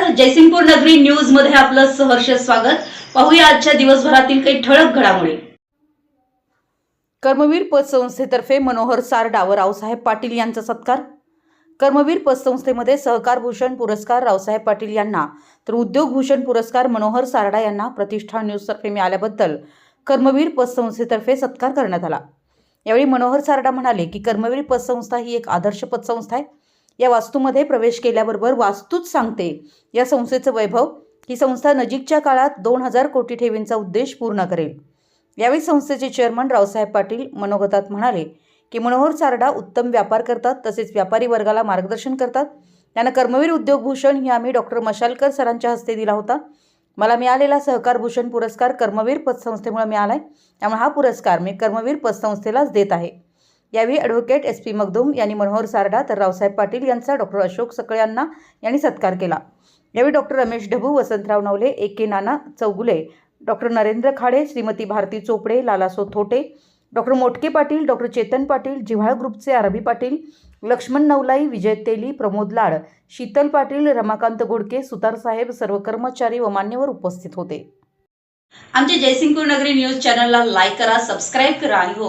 नमस्कार. जयसिंगपूर नगरी न्यूजमध्ये आपलं सहर्ष स्वागत. पाहूया आजच्या दिवसभरातील काही ठळक घडामोडी. कर्मवीर पतसंस्थेतर्फे मनोहर सारडा व रावसाहेब पाटील यांचा सत्कार. कर्मवीर पतसंस्थेमध्ये सहकार भूषण पुरस्कार रावसाहेब पाटील यांना तर उद्योग भूषण पुरस्कार मनोहर सारडा यांना प्रतिष्ठान न्यूजतर्फे मिळाल्याबद्दल कर्मवीर पतसंस्थेतर्फे सत्कार करण्यात आला. यावेळी मनोहर सारडा म्हणाले की कर्मवीर पतसंस्था ही एक आदर्श पतसंस्था आहे. या वास्तूमध्ये प्रवेश केल्याबरोबर वास्तूच सांगते. या संस्थेचं वैभव ही संस्था नजीकच्या काळात दोन हजार कोटी ठेवींचा उद्देश पूर्ण करेल. यावेळी संस्थेचे चेअरमन रावसाहेब पाटील मनोगतात म्हणाले की मनोहर सारडा उत्तम व्यापार करतात तसेच व्यापारी वर्गाला मार्गदर्शन करतात. त्यांना कर्मवीर उद्योगभूषण ही आम्ही डॉक्टर मशालकर सरांच्या हस्ते दिला होता. मला मिळालेला सहकार भूषण पुरस्कार कर्मवीर पतसंस्थेमुळे मिळाला आहे त्यामुळे हा पुरस्कार मी कर्मवीर पतसंस्थेलाच देत आहे. यावेळी ॲडव्होकेट एस पी मगदूम यांनी मनोहर सारडा तर रावसाहेब पाटील यांचा डॉक्टर अशोक सकळे यांना यांनी सत्कार केला. यावेळी doctor Ramesh Dhabu Vasantrao Navale A K Nana Chougule doctor Narendra Khade Shrimati Bharati Chopde Lalaso Thote doctor Motke Patil doctor Chetan Patil Jivhal ग्रुपचे आरबी पाटील लक्ष्मण नवलाई विजय तेली प्रमोद लाड शीतल पाटील रमाकांत गोडके सुतार साहेब सर्व कर्मचारी व मान्यवर उपस्थित होते. आमच्या जयसिंगपूर नगरी न्यूज चॅनलला लाईक करा सबस्क्राईब करा आणि हो